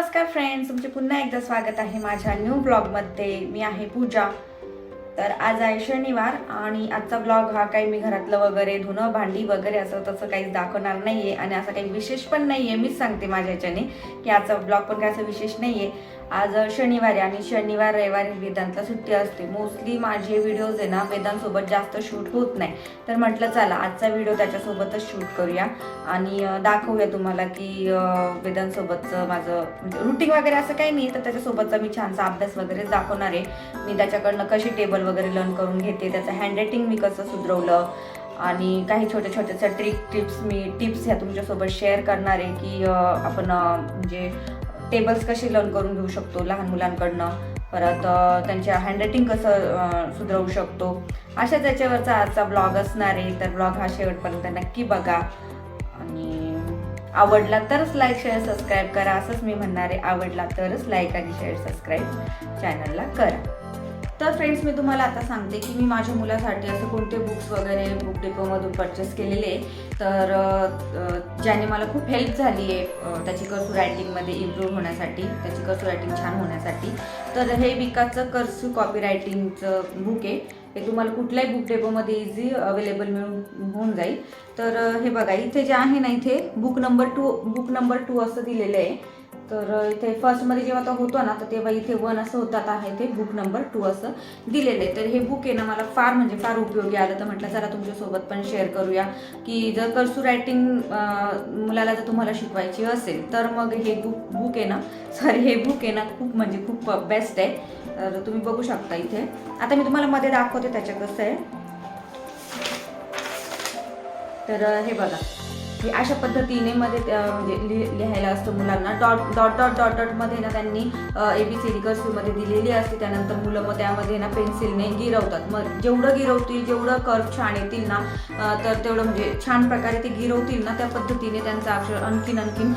नमस्कार फ्रेंड्स तुमचे पुन्हा एकदा स्वागत आहे माझ्या न्यू ब्लॉगमध्ये मी आहे पूजा. तर आज आहे शनिवार आणि आजचा ब्लॉग हा काही मी घरातलं वगैरे धुणं भांडी वगैरे असं तसं काहीच दाखवणार नाही आहे आणि असं काही विशेष पण नाही आहे मीच सांगते माझ्या याच्याने की आजचा ब्लॉग पण काही असं विशेष नाही आहे आज शनिवार आहे आणि शनिवार रविवारी वेदांतला सुट्टी असते. मोस्टली माझे व्हिडिओज आहे ना वेदांसोबत जास्त शूट होत नाही. तर म्हटलं चला आजचा व्हिडिओ त्याच्यासोबतच शूट करूया. आणि दाखवूया तुम्हाला की वेदांसोबतचं माझं म्हणजे रुटीन वगैरे असं काही नाही तर त्याच्यासोबतचा मी छानसा अभ्यास वगैरे दाखवणार आहे. मी त्याच्याकडनं कशी टेबल वगैरे लर्न करून घेते त्याचं हँडरायटिंग मी कसं सुधरवलं. आणि काही छोट्या छोट्याच्या ट्रिक टिप्स मी टिप्स ह्या तुमच्यासोबत शेअर करणार आहे की आपण म्हणजे टेबल्स कसे लर्न करून घेऊ शकतो लहान मुलांकडनं? परत त्यांच्या हँडरायटिंग कसं अं, सुधरवू शकतो? अशाच याच्यावरचा आजचा ब्लॉग असणार आहे. तर ब्लॉग हा शेवटपर्यंत नक्की बघा. आणि आवडला तरच लाईक शेअर सबस्क्राईब करा. असंच मी म्हणणार आहे आवडला तरच लाईक आणि शेअर सबस्क्राईब चॅनलला करा. तर फ्रेंड्स मी तुम्हाला आता सांगते की मी माझ्या मुलासाठी असं कोणते बुक्स वगैरे बुक डेपोमधून परचेस केलेले आहे. तर ज्याने मला खूप हेल्प झाली आहे त्याची कर्सू रायटिंगमध्ये इम्प्रूव्ह होण्यासाठी त्याची कर्सू रायटिंग छान होण्यासाठी. तर हे विकासचं कर्सू कॉपी रायटिंगचं बुक आहे. हे तुम्हाला कुठल्याही बुक डेपोमध्ये इझी अवेलेबल मिळून होऊन जाईल. तर हे बघा इथे जे आहे ना इथे book number two book number two असं दिलेलं आहे. तर इथे फर्स्टमध्ये जेव्हा तो होतो ना तर तेव्हा इथे वन असं होतं. आता आहे ते बुक नंबर टू असं दिलेलं आहे. तर हे बुक आहे ना मला फार म्हणजे फार उपयोगी आलं. तर म्हटलं चला तुमच्यासोबत पण शेअर करूया. की जर कर्सू रायटिंग मुलाला जर तुम्हाला शिकवायची असेल तर मग हे बुक बुक आहे ना सॉरी हे बुक आहे ना खूप म्हणजे खूप बेस्ट आहे. तर तुम्ही बघू शकता इथे. आता मी तुम्हाला मध्ये दाखवते त्याच्या कसं आहे. तर हे बघा. की अशा पद्धतीने मध्ये म्हणजे लि- लिहायला असतं मुलांना. डॉट डॉट डॉट डॉट डॉटमध्ये ना त्यांनी ए बी सी डी दिलेली असते. त्यानंतर मुलं मग त्यामध्ये ना पेन्सिलने गिरवतात. मग जेवढं गिरवतील जेवढं कर्व छान येतील ना तर तेवढं म्हणजे छान प्रकारे ते गिरवतील ना त्या पद्धतीने त्यांचं अक्षर आणखीन आणखीन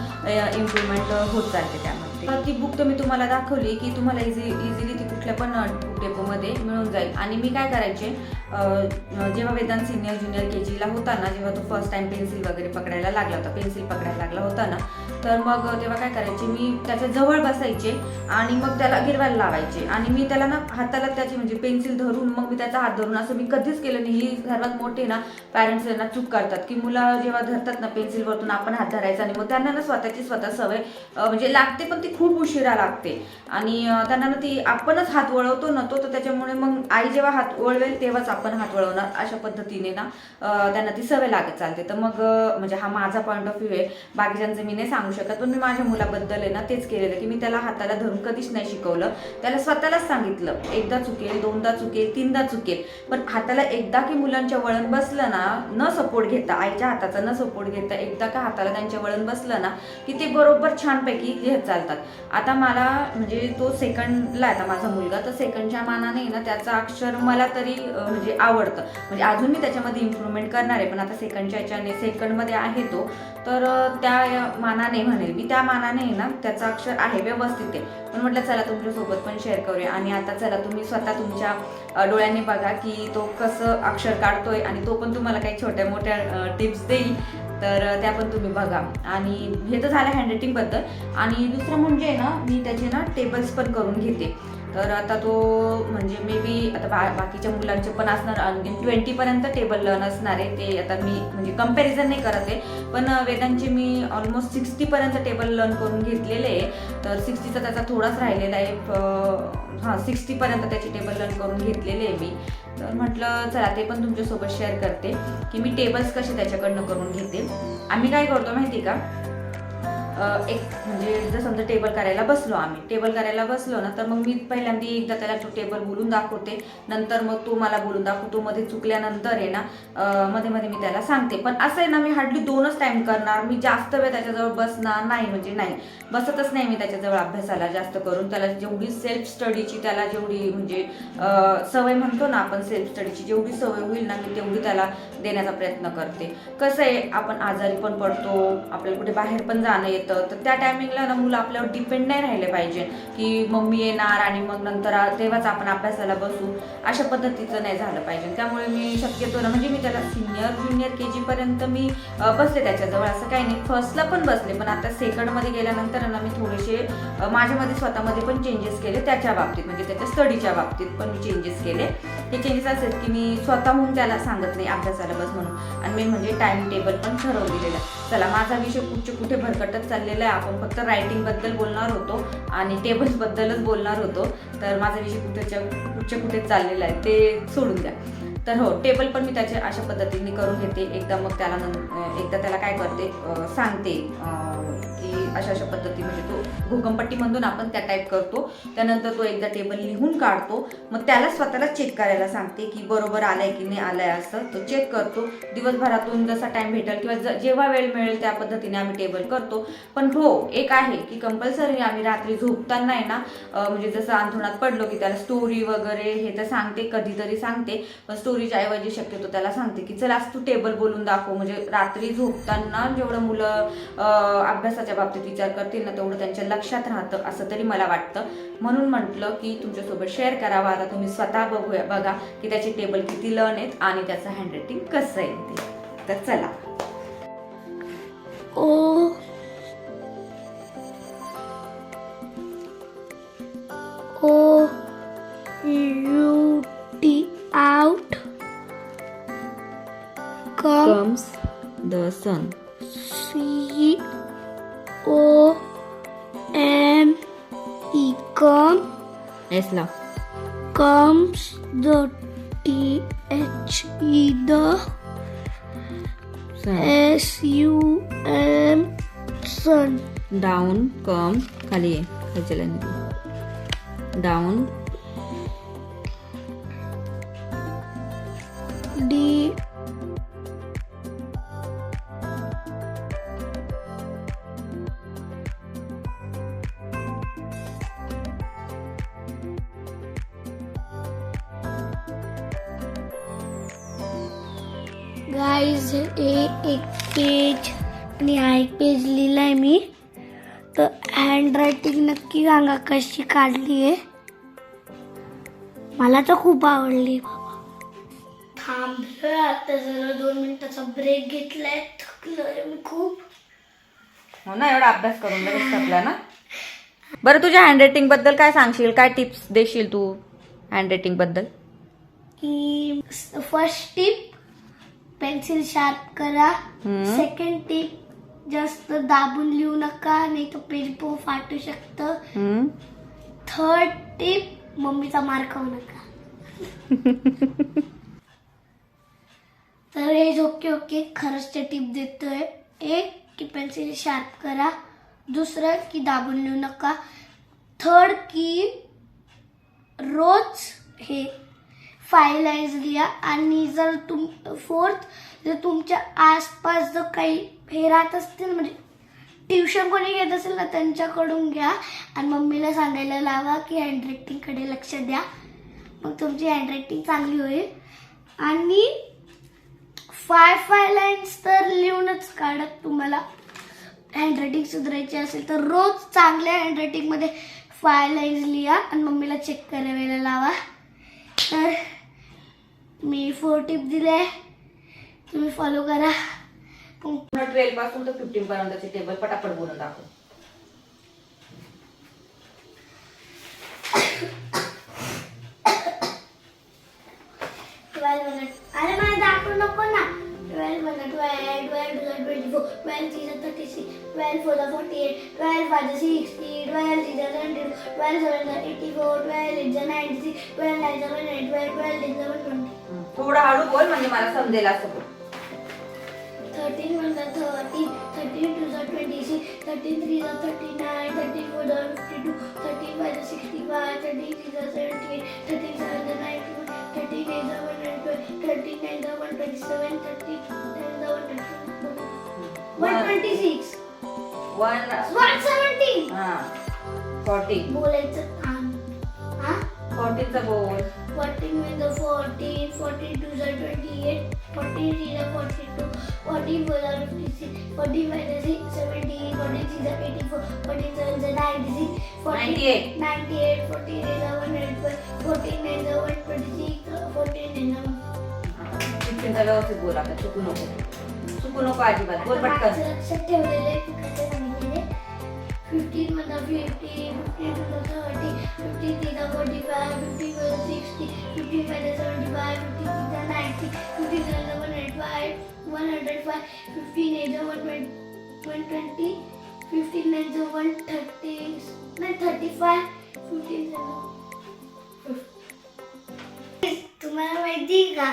इम्प्रुव्हमेंट होत जाते त्यामध्ये. तर ती बुक तर मी तुम्हाला दाखवली की तुम्हाला इझी इझिली ती कुठल्या पण बुक डेपोमध्ये मिळून जाईल. आणि मी काय करायचे जेव्हा वेदांत सिनियर ज्युनियर के जीला होता ना जेव्हा तो फर्स्ट टाइम पेन्सिल वगैरे पकडायला लागला होता पेन्सिल पकडायला लागला होता ना तर मग तेव्हा काय करायचे मी त्याच्याजवळ बसायचे आणि मग त्याला गिरवायला लावायचे. आणि मी त्याला ना हाताला त्याची म्हणजे पेन्सिल धरून मग मी त्याचा हात धरून असं मी कधीच केलं नाही. ही सर्वात मोठे ना पॅरेंट्स ना चूक करतात की मुलं जेव्हा धरतात ना पेन्सिलवरतून आपण हात धरायचा आणि मग त्यांना ना स्वतःची स्वतः सवय म्हणजे लागते पण ती खूप उशिरा लागते. आणि त्यांना ना ती आपणच हात वळवतो ना तो तर त्याच्यामुळे मग आई जेव्हा हात वळवेल तेव्हाच आपण हात वळवणार. अशा पद्धतीने ना त्यांना ती सवय लागत चालते. तर मग म्हणजे हा माझा पॉईंट ऑफ व्ह्यू आहे. बाकीच्यांचं मी नाही सांगू शकत पण मी माझ्या मुलाबद्दल आहे ना तेच केलेलं की मी त्याला हाताला धरून कधीच नाही शिकवलं. त्याला स्वतःलाच सांगितलं एकदा चुकेल दोनदा चुकेल तीनदा चुकेल. पण हाताला एकदा की मुलांच्या वळण बसलं ना न सपोर्ट घेता आईच्या हाताचा न सपोर्ट घेता एकदा का हाताला त्यांच्या वळण बसलं ना की ते बरोबर छानपैकी लिहत चालतात. आता मला म्हणजे तो सेकंडला आता माझा मुलगा तर सेकंडच्या मानाने ना त्याचं अक्षर मला तरी म्हणजे आवडतं. म्हणजे अजून मी त्याच्यामध्ये इम्प्रूव्हमेंट करणार आहे पण आता सेकंडच्या याच्याने सेकंडमध्ये आहे तो तर त्या मानाने म्हणेल. मी त्या मानाने आहे ना त्याचं अक्षर आहे व्यवस्थित आहे. पण म्हटलं चला तुमच्यासोबत पण शेअर करूया. आणि आता चला तुम्ही स्वतः तुमच्या डोळ्यांनी बघा की तो कसं अक्षर काढतोय आणि तो पण तुम्हाला काही छोट्या मोठ्या टिप्स देईल. तर त्या पण तुम्ही बघा. आणि हे तर झालं हँडरायटिंगबद्दल आणि दुसरं म्हणजे ना मी त्याचे ना टेबल्स पण करून घेते. तर आता तो म्हणजे मे बी आता बा बाकीच्या मुलांचे पण असणार आणखी ट्वेंटीपर्यंत टेबल लर्न असणार आहे. ते आता मी म्हणजे कंपॅरिझन नाही करत आहे. पण वेदांचे मी ऑलमोस्ट सिक्स्टीपर्यंत टेबल लर्न करून घेतलेले आहे. तर सिक्स्टीचा त्याचा थोडाच राहिलेला आहे. फ- हां सिक्स्टीपर्यंत त्याचे टेबल लर्न करून घेतलेले आहे मी. तर म्हटलं चला ते पण तुमच्यासोबत शेअर करते की मी टेबल्स कसे त्याच्याकडनं करून घेते. आम्ही काय करतो माहिती का? एक म्हणजे जर समजा टेबल करायला बसलो आम्ही टेबल करायला बसलो ना तर मग मी पहिल्यांदा एकदा त्याला तो टेबल बोलून दाखवते. नंतर मग तो मला बोलून दाखवतो. मध्ये चुकल्यानंतर आहे ना मध्ये मध्ये मी त्याला सांगते. पण असं आहे ना मी हार्डली दोनच टाईम करणार. मी जास्त वेळ त्याच्याजवळ बसणार नाही म्हणजे नाही. बसतच नाही मी त्याच्याजवळ अभ्यासाला जास्त करून. त्याला जेवढी सेल्फ स्टडीची त्याला जेवढी म्हणजे सवय म्हणतो ना आपण सेल्फ स्टडीची जेवढी सवय होईल ना मी तेवढी त्याला देण्याचा प्रयत्न करते. कसं आहे आपण आजारी पण पडतो आपल्याला कुठे बाहेर पण जाणं येतं असतं तर त्या टायमिंगला ना मुलं आपल्यावर डिपेंड नाही राहिले पाहिजे की मम्मी येणार आणि मग नंतर तेव्हाच आपण अभ्यासाला बसू. अशा पद्धतीचं नाही झालं पाहिजे. त्यामुळे मी शक्यतो ना म्हणजे मी त्याला सिनियर ज्युनियर के जीपर्यंत मी बसले त्याच्याजवळ. असं काही नाही. फर्स्टला पण बसले पण आता सेकंडमध्ये गेल्यानंतर ना मी थोडेसे माझ्यामध्ये स्वतःमध्ये पण चेंजेस केले त्याच्या बाबतीत. म्हणजे त्याच्या स्टडीच्या बाबतीत पण मी चेंजेस केले. हे चेंजेस असेल की मी स्वतःहून त्याला सांगत नाही अभ्यासाला बस म्हणून. आणि मी म्हणजे टाइम टेबल पण ठरवलेलं. चला माझा विषय कुठचे कुठे भरकटत चाललेलं आहे. आपण फक्त रायटिंगबद्दल बोलणार होतो आणि टेबल्सबद्दलच बोलणार होतो. तर माझा विषय कुठेच्या कुठचे कुठे चाललेला आहे ते सोडून द्या. तर हो टेबल पण मी त्याच्या अशा पद्धतीने करून घेते. एकदा मग त्याला एकदा त्याला काय करते सांगते की अशा अशा पद्धती म्हणजे तो भूकंपट्टी आपण त्या टाईप करतो. त्यानंतर तो एकदा टेबल लिहून काढतो. मग त्याला स्वतःला चेक करायला सांगते की बरोबर आलाय की नाही आलाय असं. तो चेक करतो. दिवसभरातून जसा टाइम भेटेल किंवा जेव्हा वेळ मिळेल त्या पद्धतीने आम्ही टेबल करतो. पण हो एक आहे की कंपल्सरी आम्ही रात्री झोपताना आहे ना म्हणजे जसं अंथरुणात पडलो की त्याला स्टोरी वगैरे हे तर सांगते कधीतरी सांगते. पण स्टोरीच्या ऐवजी शक्यतो त्याला सांगते की चल आज तू टेबल बोलून दाखव. म्हणजे रात्री झोपताना जेवढं मुलं अभ्यासाच्या बाबतीत विचार करतील ना तेवढं त्यांच्या लक्षात राहतं असं तरी मला वाटतं. म्हणून म्हटलं की तुमच्यासोबत शेअर करावा. आता तुम्ही स्वतः बघूया बघा की त्याचे टेबल किती लर्न आहेत आणि त्याचं हँडरायटिंग कसं आहे ते. तर चला. ओ com Eslo. comes the th the Sun. s u m sun Down comes Kali. Down guys हे एक पेज आणि हा एक पेज लिहिलाय मी. तर हँडरायटिंग नक्की सांगा कशी काढली आहे मला तर खूप आवडली थांबलोय आता जरा दोन मिनिटाचा ब्रेक घेतलाय. थकलोय मी खूप. हो ना एवढा अभ्यास करून लगेच थकला ना? बरं तुझ्या हँडरायटिंगबद्दल काय सांगशील? काय टिप्स देशील तू हँडरायटिंगबद्दल? की फर्स्ट टिप पेन्सिल शार्प करा. सेकंड टिप जास्त दाबून लिहू नका नाही तर पेज फाटू शकतं? थर्ड टिप मम्मीचा मार खाऊ नका. तर हे ओके ओके. खरंच ते टिप देतोय. एक की पेन्सिल शार्प करा. दुसरं की दाबून लिहू नका. थर्ड की रोज हे फाईव्ह लाईन्स लिहा. आणि जर तुम फोर्थ जर तुमच्या आसपास जर काही हे राहत असतील म्हणजे ट्युशन कोणी घेत असेल ना त्यांच्याकडून घ्या. आणि मम्मीला सांगायला लावा की हँडरायटिंगकडे लक्ष द्या. मग तुमची हँडरायटिंग चांगली होईल. आणि फाय फाय लाईन्स तर लिहूनच काढत तुम्हाला. हँडरायटिंग सुधारायची असेल तर रोज चांगल्या हँडरायटिंगमध्ये फाय लाईन्स लिहा आणि मम्मीला चेक करायला लावा. तर मी फोर टिप दिले. तुम्ही फॉलो करा. ट्वेल्वपासून तर फिफ्टीन पर्यंतचे टेबल पटापट बोलून दाखव. ट्वेल्व मिनिट अरे मला दाखवू नको ना. Twelve minute twelve twelve twenty four twelve three thirty six twelve four forty eight twelve five sixty twelve six seventy twelve seven eighty four twelve eight ninety six twelve nine seven eight twelve twelve six seven twenty थोडं हळू बोल म्हणजे मला समजेल असं बोल. Thirteen thirteen thirteen two झा twenty six thirteen three झा थर्टी नाईन थर्टीन फोर झा फिफ्टी टू थर्टीन फाय झा सिक्स्टी फाय थर्टीन सिक्स झा सेवन्टी एट थर्टीन सेवन झा नाईन्टी वन थर्टीन एट झा वन ट्वेल्व थर्टीन नाईन झा one twenty seven thirty ten झा one one twenty six one one seventy हा fourteen बोलायचं हा फोर्टीनचा बोल. 14 with the 14, 42 is 28, 14 is 42, 14 4 is 56, 14 minus 6, 17, 46 is 84, 47 is 96, 14, 98. 98, 14 is 112, 14 is 126, 14 is शिक्षणचा व्यवस्थित बोल आता चुकू नको. चुकू नको अजिबात बोल पटकन. मागचं लक्षात ठेवलेले कसं 15 mother 50, 50 to the 30, 50 to the 45, 50 to the 60, 55 to 75, 50 to the 90, 50 to the 105, 105, 15 is the 120, 15 is the 130, 35, 15 is the तुम्हाला माहिती का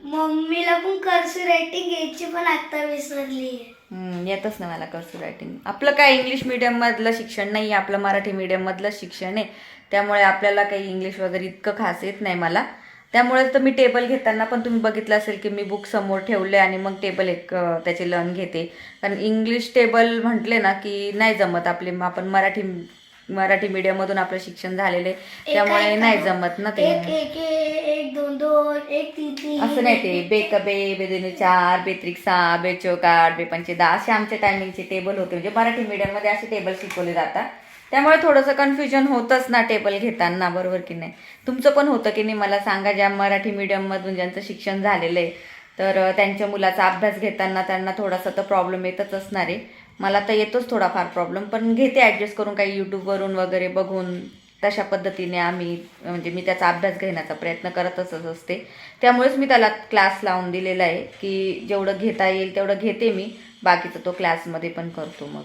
मम्मीला पण कर्स रायटिंग घ्यायची पण आत्ता विसरली आहे येतच ना मला कर्सिव रायटिंग आपलं काय इंग्लिश मीडियममधलं शिक्षण नाही आपलं मराठी मीडियममधलं शिक्षण आहे. त्यामुळे आपल्याला काही इंग्लिश वगैरे इतकं खास येत नाही मला. त्यामुळे तर मी टेबल घेताना पण तुम्ही बघितलं असेल की मी बुक समोर ठेवले आणि मग टेबल एक त्याचे लर्न घेते. कारण इंग्लिश टेबल म्हटले ना की नाही जमत आपले आपण मराठी मराठी medium मधून आपलं शिक्षण झालेलं आहे. त्यामुळे नाही जमत ना ते. एक एक एक एक दोन दोन एक तीन तीन असं नाही ते. बेक बे बेदिनी चार बेत्रिक सहा बेचोक आठ बेपंचे दहा असे आमचे टायमिंगचे टेबल होते. म्हणजे मराठी medium मध्ये असे टेबल शिकवले जातात. त्यामुळे थोडंसं कन्फ्युजन होतंच ना टेबल घेताना बरोबर की नाही? तुमचं पण होतं की नाही? मला सांगा ज्या मराठी medium-मधून ज्यांचं शिक्षण झालेलं आहे तर त्यांच्या मुलाचा अभ्यास घेताना त्यांना थोडासा तर प्रॉब्लेम येतच असणार आहे. मला तर येतोच थोडाफार प्रॉब्लेम पण घेते ॲडजस्ट करून काही यूट्यूबवरून वगैरे बघून. तशा पद्धतीने आम्ही म्हणजे मी त्याचा अभ्यास घेण्याचा प्रयत्न करतच असते. त्यामुळेच मी त्याला क्लास लावून दिलेला आहे की जेवढं घेता येईल तेवढं घेते मी. बाकीचं तो क्लासमध्ये पण करतो मग.